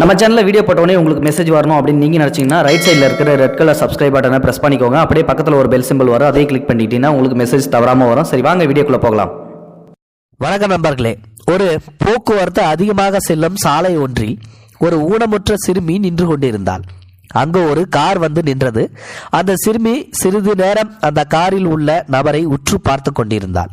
நம்ம சேனலில் வீடியோ போட்டோடனே உங்களுக்கு மெசேஜ் வரணும் அப்படின்னு நீங்கள் நினச்சிங்கன்னா ரைட் சைடில் இருக்கிற ரெட் கலர் சப்ஸ்கிரைப் பட்டனை ப்ரெஸ் பண்ணிக்கோங்க. அப்படியே பக்கத்தில் ஒரு பெல் சிம்பிள் வரும். அதே கிளிக் பண்ணிட்டீங்கன்னா உங்களுக்கு மெசேஜ் தவறாமல் வரும். சரி வாங்க வீடியோக்குள்ளே போகலாம். வணக்கம் நண்பர்களே. ஒரு போக்குவரத்து அதிகமாக செல்லும் சாலை ஒன்றில் ஒரு ஊனமுற்ற சிறுமி நின்று கொண்டிருந்தாள். அங்கு ஒரு கார் வந்து நின்றது. அந்த சிறுமி சிறிது நேரம் அந்த காரில் உள்ள நபரை உற்று பார்த்து கொண்டிருந்தாள்.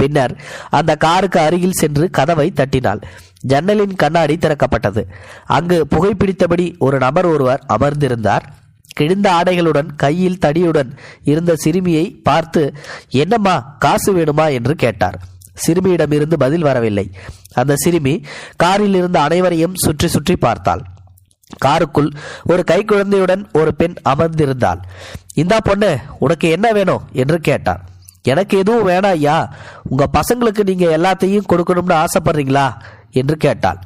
பின்னர் அந்த காருக்கு அருகில் சென்று கதவை தட்டினாள். ஜன்னலின் கண்ணாடி திறக்கப்பட்டது. அங்கு புகைப்பிடித்தபடி ஒரு நபர் ஒருவர் அமர்ந்திருந்தார். கிழிந்த ஆடைகளுடன் கையில் தடியுடன் இருந்த சிறுமியை பார்த்து என்னம்மா காசு வேணுமா? என்று கேட்டார். சிறுமியிடமிருந்து பதில் வரவில்லை. அந்த சிறுமி காரில் இருந்த அனைவரையும் சுற்றி சுற்றி பார்த்தாள். காருக்குள் ஒரு கைக்குழந்தையுடன் ஒரு பெண் அமர்ந்திருந்தாள். இந்தா பொண்ணு உனக்கு என்ன வேணும்? என்று கேட்டார். எனக்கு எதுவும் வேணாம் ஐயா உங்க பசங்களுக்கு நீங்க எல்லாத்தையும் கொடுக்கணும்னு ஆசைப்படுறீங்களா? என்று கேட்டாள்.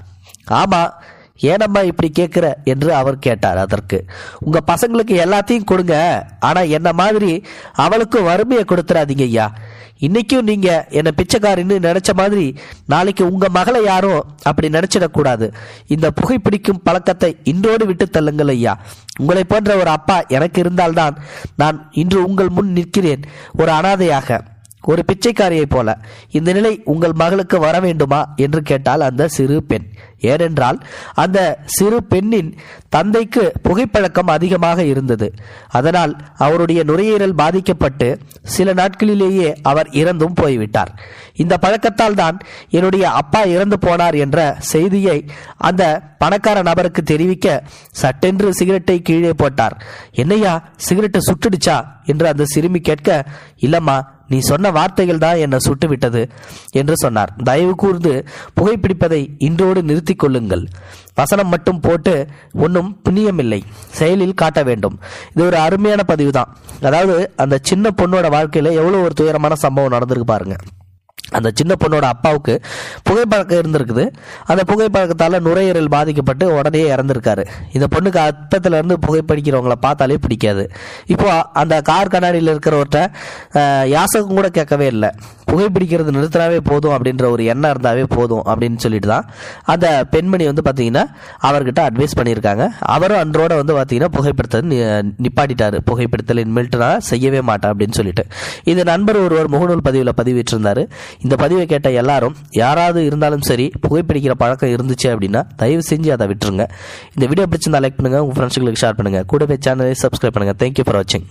ஆமா ஏனம்மா இப்படி கேட்குற? என்று அவர் கேட்டார் அதற்கு. உங்க பசங்களுக்கு எல்லாத்தையும் கொடுங்க. ஆனா என்ன மாதிரி அவளுக்கு வறுமையை கொடுத்துறாதீங்க ஐயா இன்னைக்கும் நீங்க என்ன பிச்சைக்காரின்னு நினைச்ச மாதிரி நாளைக்கு உங்க மகளை யாரும் அப்படி நினைச்சிடக்கூடாது. இந்த புகைப்பிடிக்கும் பழக்கத்தை இன்றோடு விட்டு தள்ளுங்கள் ஐயா. உங்களை போன்ற ஒரு அப்பா எனக்கு இருந்தால்தான் நான் இன்று உங்கள் முன் நிற்கிறேன். ஒரு அனாதையாக ஒரு பிச்சைக்காரியைப் போல. இந்த நிலை உங்கள் மகளுக்கு வர வேண்டுமா என்று கேட்டால் அந்த சிறு பெண். ஏனென்றால் அந்த சிறு பெண்ணின் தந்தைக்கு புகைப்பழக்கம் அதிகமாக இருந்தது. அதனால் அவருடைய நுரையீரல் பாதிக்கப்பட்டு சில நாட்களிலேயே அவர் இறந்தும் போய்விட்டார். இந்த பழக்கத்தால் தான் என்னுடைய அப்பா இறந்து போனார் என்ற செய்தியை அந்த பணக்கார நபருக்கு தெரிவிக்க சட்டென்று சிகரெட்டை கீழே போட்டார். என்னையா சிகரெட்டை சுட்டுடுச்சா? என்று அந்த சிறுமி கேட்க இல்லம்மா நீ சொன்ன வார்த்தைகள் தான் என்னை சுட்டுவிட்டது என்று சொன்னார். தயவு கூர்ந்து புகைப்பிடிப்பதை இன்றோடு நிறுத்தி நிறுத்திக் கொள்ளுங்கள் வசனம் மட்டும் போட்டு ஒன்றும் புண்ணியமில்லை. செயலில் காட்ட வேண்டும். இது ஒரு அருமையான பதிவு தான் அதாவது அந்த சின்ன பொண்ணோட வாழ்க்கையில எவ்வளோ ஒரு துயரமான சம்பவம் நடந்திருக்கு பாருங்க. அந்த சின்ன பொண்ணோட அப்பாவுக்கு புகைப்பழக்கம் இருந்திருக்குது. அந்த புகைப்பழக்கத்தால் நுரையீரல் பாதிக்கப்பட்டு உடனே இறந்துருக்காரு. இந்த பொண்ணுக்கு அத்தத்துலேருந்து இருந்து பார்த்தாலே பிடிக்காது. இப்போ அந்த கார் கண்ணாடியில் இருக்கிறவர்கிட்ட யாசகம் கூட கேட்கவே இல்லை. புகைப்பிடிக்கிறது நிறுத்தினாவே போதும் அப்படின்ற ஒரு எண்ணம் இருந்தாவே போதும் அப்படின்னு சொல்லிட்டு தான் அந்த பெண்மணி வந்து பார்த்தீங்கன்னா அவர்கிட்ட அட்வைஸ் பண்ணியிருக்காங்க. அவரும் அன்றோட வந்து பார்த்தீங்கன்னா புகைப்பிடித்தது நி- புகைப்படுத்தல் புகைப்பிடித்தல் இனிமேல்ட்டு நான் செய்யவே மாட்டேன் அப்படின்னு சொல்லிட்டு. இது நண்பர் ஒருவர் முகநூல் பதிவில் பதிவிட்டிருந்தார். இந்த பதிவை கேட்ட எல்லாரும் யாராவது இருந்தாலும் சரி புகைப்பிடிக்கிற பழக்கம் இருந்துச்சு அப்படின்னா தயவு செஞ்சு அதை விட்டுருங்க. இந்த வீடியோ பிடிச்சிருந்தா லைக் பண்ணுங்கள் உங்கள் ஃப்ரெண்ட்ஸுகளுக்கு ஷேர் பண்ணுங்கள் கூடவே சேனலை சப்ஸ்கிரைப் பண்ணுங்க. தேங்க்யூ ஃபார் வாட்சிங்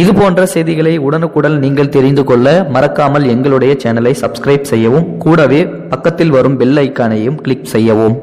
இது போன்ற செய்திகளை உடனுக்குடன் நீங்கள் தெரிந்து கொள்ள மறக்காமல் எங்களுடைய சேனலை சப்ஸ்கிரைப் செய்யவும் கூடவே பக்கத்தில் வரும் பெல் ஐக்கானையும் கிளிக் செய்யவும்.